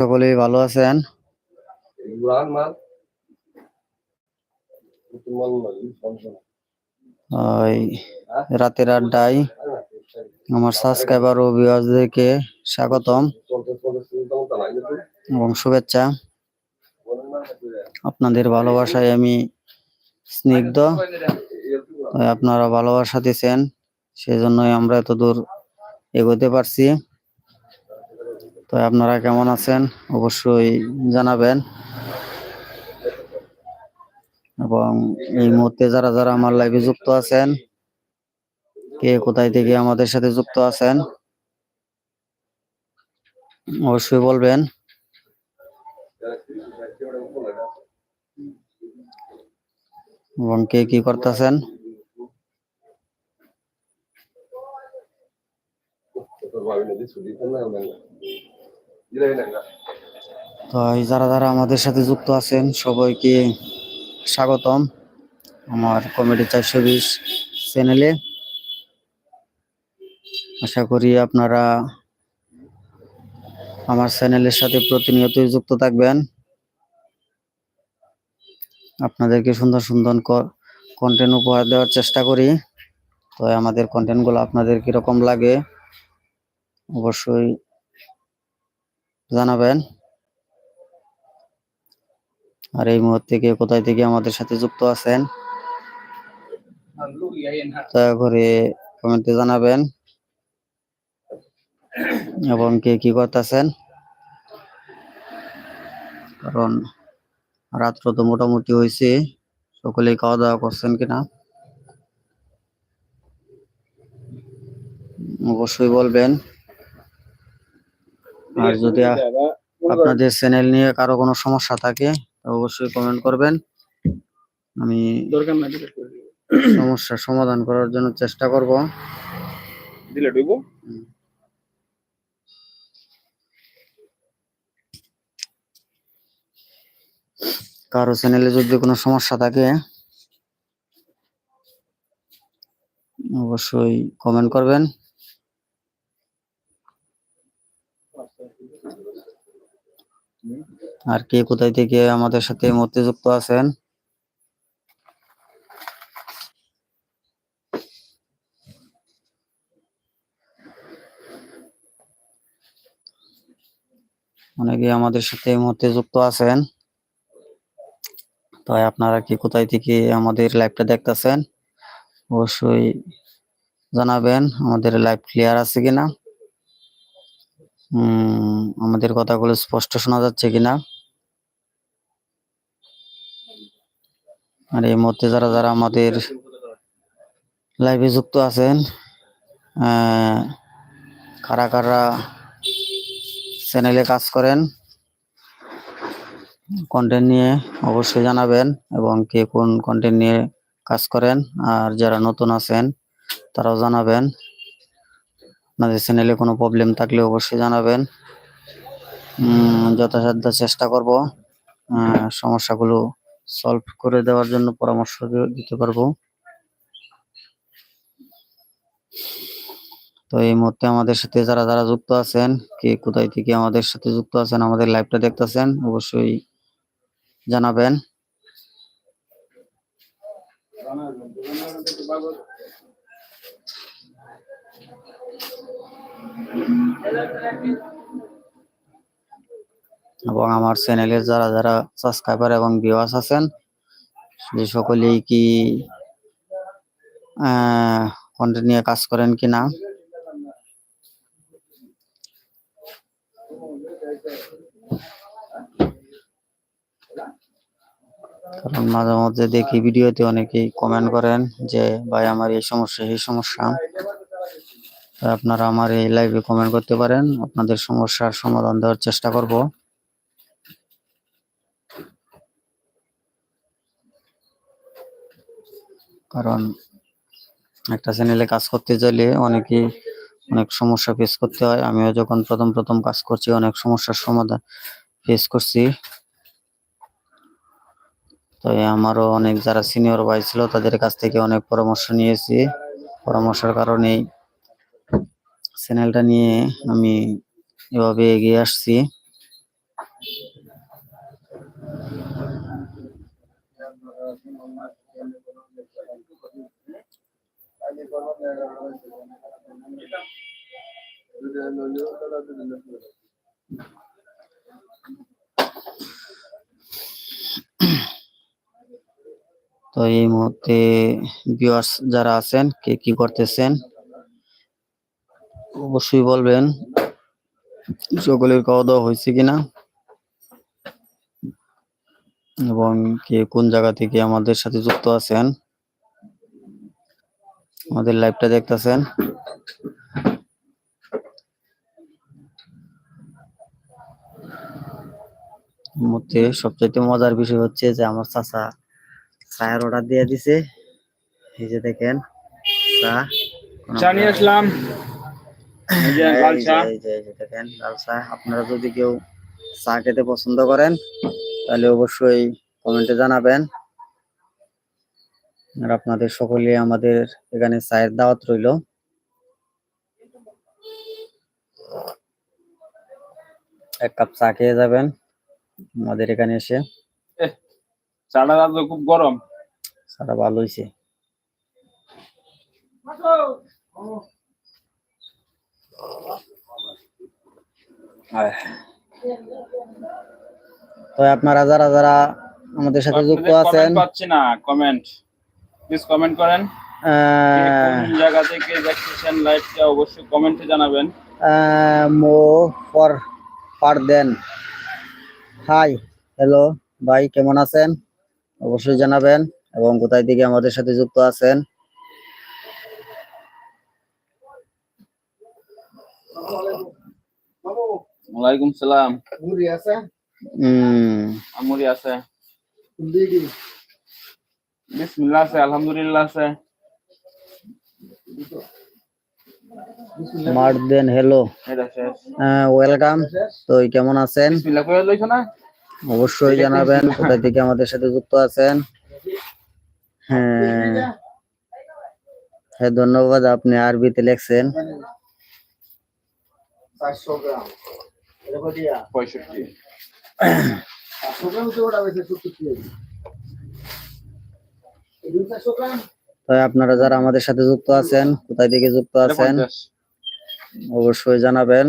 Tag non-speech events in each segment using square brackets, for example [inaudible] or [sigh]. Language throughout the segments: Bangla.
সকলেই ভালো আছেন রাতের আড্ডায় আমার সাবস্ক্রাইবার ও ভিউয়ার্সদেরকে স্বাগতম. এবং শুভেচ্ছা. আপনাদের ভালোবাসায় আমি স্নিগ্ধ আপনারা ভালোবাসা দিচ্ছেন সেজন্যই আমরা এত দূর এগোতে পারছি তো আপনারা কেমন আছেন? অবশ্যই জানাবেন। এবং এই মুহূর্তে যারা যারা আমার লাইভে যুক্ত আছেন, কে কোথায় থেকে আমাদের সাথে যুক্ত আছেন, অবশ্যই বলবেন। এবং কে কি করতেছেন? Betul mal এই যারা যারা আমাদের সাথে যুক্ত আছেন, সবাইকে স্বাগতম আমার কমেডি চারশো বিশ চ্যানেলে। আশা করি আপনারা আমার চ্যানেলের সাথে প্রতিনিয়তই যুক্ত থাকবেন। আপনাদেরকে সুন্দর সুন্দর কন্টেন্ট উপহার দেওয়ার চেষ্টা করি। তো আমাদের কন্টেন্টগুলো আপনাদের কীরকম লাগে, অবশ্যই জানাবেন। আর এই মুহূর্তে কে কোথায় থেকে আমাদের সাথে যুক্ত আছেন, দয়া করে কমেন্টে জানাবেন। এবং কে কি করতেছেন, কারণ রাত্র তো মোটামুটি হয়েছে, সকলেই খাওয়া দাওয়া করছেন কিনা? অবশ্যই বলবেন। আর যদি আপনাদের চ্যানেল নিয়ে কারও কোনো সমস্যা থাকে অবশ্যই কমেন্ট করবেন। আমি সমস্যার সমাধান করার জন্য চেষ্টা করব। ডিলিট হইব? কারও চ্যানেলে যদি কোনো সমস্যা থাকে অবশ্যই কমেন্ট করবেন। আর কে কোথায় থেকে আমাদের সাথে এই যুক্ত আছেন? অনেকে আমাদের সাথে এই মুহূর্তে যুক্ত আছেন। তাই আপনারা কি কোথায় থেকে আমাদের লাইভটা দেখতেছেন, অবশ্যই জানাবেন আমাদের লাইভ ক্লিয়ার আছে কিনা। আমাদের কথাগুলো স্পষ্ট শোনা যাচ্ছে কিনা? আর এই মুহূর্তে যারা যারা আমাদের লাইভে যুক্ত আছেন কারা কারা চ্যানেলে কাজ করেন কন্টেন্ট নিয়ে অবশ্যই জানাবেন এবং কে কোন কন্টেন্ট নিয়ে কাজ করেন, আর যারা নতুন আছেন, তারাও জানাবেন। আপনাদের চ্যানেলে কোনো প্রবলেম থাকলে অবশ্যই জানাবেন। যথাসাধ্য চেষ্টা করব সমস্যাগুলো সলভ করে দেওয়ার জন্য পরামর্শ দিতে পারব। তো এই মুহূর্তে আমাদের সাথে যারা যারা যুক্ত আছেন, কে কোথায় থেকে আমাদের সাথে যুক্ত আছেন, আমাদের লাইভটা দেখতেছেন, অবশ্যই জানাবেন। এবং আমার চ্যানেলের যারা যারা সাবস্ক্রাইবার এবং ভিউয়ার্স আছেন, যে সকলেই কি কন্টেন্ট নিয়ে কাজ করেন কিনা কারণ মাঝে মধ্যে দেখি ভিডিওতে অনেকেই কমেন্ট করেন যে, ভাই, আমার এই সমস্যা এই সমস্যা। আপনারা আমার এই লাইভে কমেন্ট করতে পারেন। আপনাদের সমস্যার সমাধান দেওয়ার চেষ্টা করব। কারণ একটা চ্যানেলে কাজ করতে চাইলে অনেকেই অনেক সমস্যা ফেস করতে হয়। আমিও যখন প্রথম প্রথম কাজ করছি, অনেক সমস্যার সমাধান ফেস করছি। তো আমারও অনেক যারা সিনিয়র ভাই ছিল, তাদের কাছ থেকে অনেক পরামর্শ নিয়েছি। পরামর্শের কারণেই চ্যানেলটা নিয়ে আমি এভাবে এগিয়ে আসছি। তো এই মুহূর্তে যারা আছেন কে কি করতেছেন? অবশ্যই বলবেন সকলের খাওয়া দাওয়া হয়েছে কিনা এবং কে কোন জায়গা থেকে আমাদের সাথে যুক্ত আছেন, আমাদের লাইভটা দেখতেছেন। মধ্যে সবচাইতে মজার বিষয় হচ্ছে যে আমার চাচা চায়ের অর্ডার দিয়ে দিছে। এই যে দেখেন, চা। কোনো চা নিয়ে আসলাম। দেখেন লাল চা। আপনারা যদি কেউ চা খেতে পছন্দ করেন তাহলে অবশ্যই কমেন্টে জানাবেন। আর আপনাদের সকলে আমাদের এখানে চায়ের দাওয়াত রইল। এক কাপ চা খেয়ে যাবেন আমাদের এখানে এসে। চাটা তো খুব গরম। চাটা ভালো হয়েছে তো আপনারা যারা যারা আমাদের সাথে যুক্ত আছেন পাচ্ছি না কমেন্ট প্লিজ কমেন্ট করেন। আহ, জায়গা থেকে দেখতেছেন লাইভটা অবশ্যই কমেন্টে জানাবেন। আহ, মো ফর ফার দেন হাই হ্যালো ভাই কেমন আছেন? অবশ্যই জানাবেন এবং কোথায় থেকে আমাদের সাথে যুক্ত আছেন। ওয়ালাইকুম সালাম। মুড়ি আছে? উম, আমুরি আছে। দিদি বিসমিল্লাহ আছে আলহামদুলিল্লাহ আছে। মার দেন হ্যালো ওয়েলকাম তো কেমন আছেন? অবশ্যই জানাবেন কোথায় থেকে আমাদের সাথে যুক্ত আছেন? হ্যাঁ। হ্যাঁ ধন্যবাদ আপনি আরবিতে লেখছেন। চারশো গ্রাম এটা কটিয়া পঁয়ষট্টি। চারশো গ্রাম তো ওটা হয়েছে সত্তর কেজি এই দুই চারশো গ্রাম তো আপনারা যারা আমাদের সাথে যুক্ত আছেন কোথায় থেকে যুক্ত আছেন অবশ্যই জানাবেন।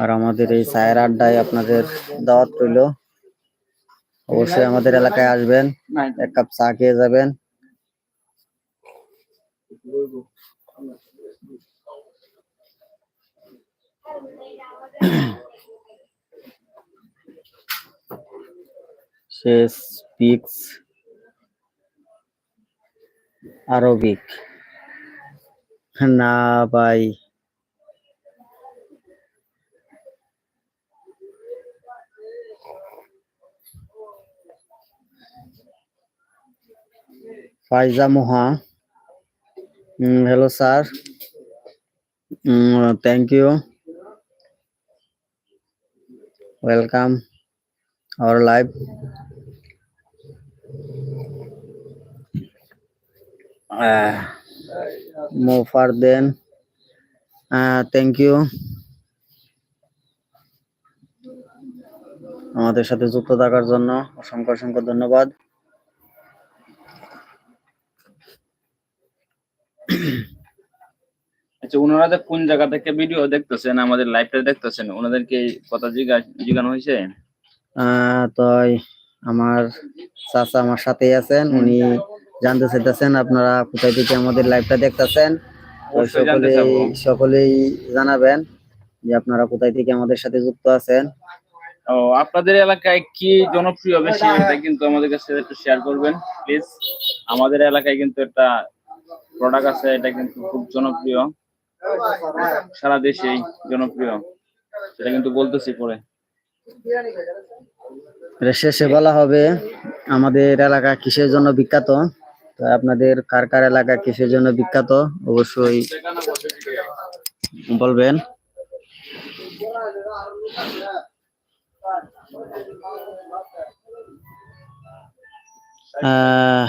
আর আমাদের এই চায়ের আড্ডায় আপনাদের দাওয়াত রইল। অবশ্যই আমাদের এলাকায় আসবেন এক কাপ চা খেয়ে যাবেন। সে স্পিক্স আরবিক না ভাই Faiza মোহা sir mm, thank you welcome our live uh, more far further uh, thank you আমাদের সাথে যুক্ত থাকার জন্য অসংখ্য অসংখ্য ধন্যবাদ আচ্ছা ওনারা যে কোন জায়গা থেকে ভিডিও দেখতেছেন আমাদের লাইভটা দেখতেছেন ওনাদেরকে কথা জিজ্ঞা জিজ্ঞানো হয়েছে আহ, তো আমার চাচা আমার সাথেই আছেন উনি জানতে চাইতেছেন আপনারা কোথায় থেকে আমাদের লাইভটা দেখতেছেন। সকলেই সকলেই জানাবেন যে আপনারা কোথায় থেকে আমাদের সাথে যুক্ত আছেন। ও আপনাদের এলাকায় কি জনপ্রিয় বেশি এটা কিন্তু আমাদের কাছে একটু শেয়ার করবেন প্লিজ আমাদের এলাকায় কিন্তু একটা প্রোডাক্ট আছে এটা কিন্তু খুব জনপ্রিয়। সারা দেশেই জনপ্রিয়। সেটা কিন্তু বলতেছি পরে। শেষে বলা হবে, আমাদের এলাকা কিসের জন্য বিখ্যাত? তো আপনাদের কার কার এলাকা কিসের জন্য বিখ্যাত? অবশ্যই বলবেন। আহ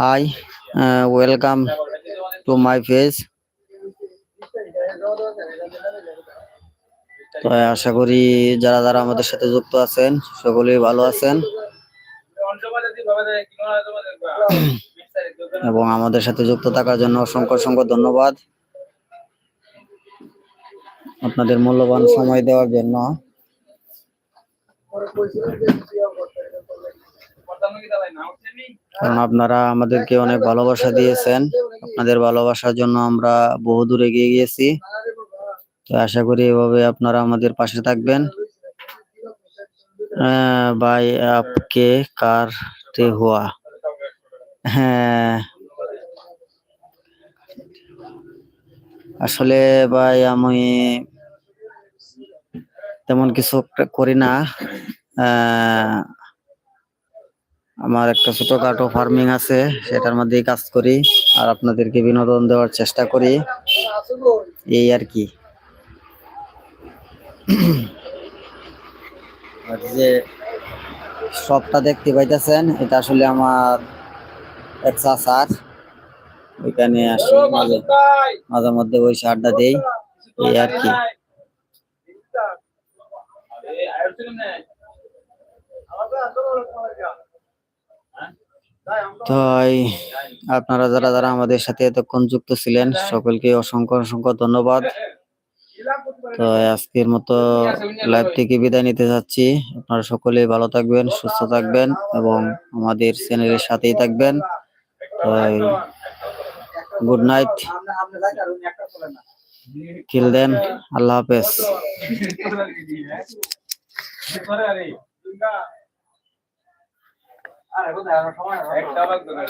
hi welcome to my page তো আশা করি যারা যারা আমাদের সাথে যুক্ত আছেন সকলেই ভালো আছেন। [coughs] এবং আমাদের সাথে যুক্ত থাকার জন্য অসংখ্য অসংখ্য ধন্যবাদ। আপনাদের মূল্যবান সময় দেওয়ার জন্য। কারণ আপনারা আমাদেরকে অনেক ভালোবাসা দিয়েছেন। আপনাদের ভালোবাসার জন্য আমরা বহু দূর এগিয়ে গিয়েছি। তো আশা করি এভাবে আপনারা আমাদের পাশে থাকবেন। ভাই, আপকে কারতে হুয়া? হ্যাঁ। আসলে ভাই, আমি তেমন কিছু করি না। আমার একটা ছোটখাটো ফার্মিং আছে সেটার মধ্যেই কাজ করি আর আপনাদেরকে বিনোদন দেওয়ার চেষ্টা করি এই আর কি আর যে সবটা দেখতে পাইতেছেন এটা আসলে আমার এক চাচার ওইখানে আসি মাঝে মাঝে মধ্যে বসে আড্ডা দেই এই আর কি তাই আপনারা যারা যারা আমাদের সাথে এতক্ষণ যুক্ত ছিলেন, সকলকে অসংখ্য অসংখ্য ধন্যবাদ। তো আজকের মতো লাইভ থেকে বিদায় নিতে যাচ্ছি। আপনারা সকলেই ভালো থাকবেন, সুস্থ থাকবেন এবং আমাদের চ্যানেলের সাথেই থাকবেন। Good night. কিল দেন, আল্লাহ হাফেজ। [laughs] একটা লাগবে না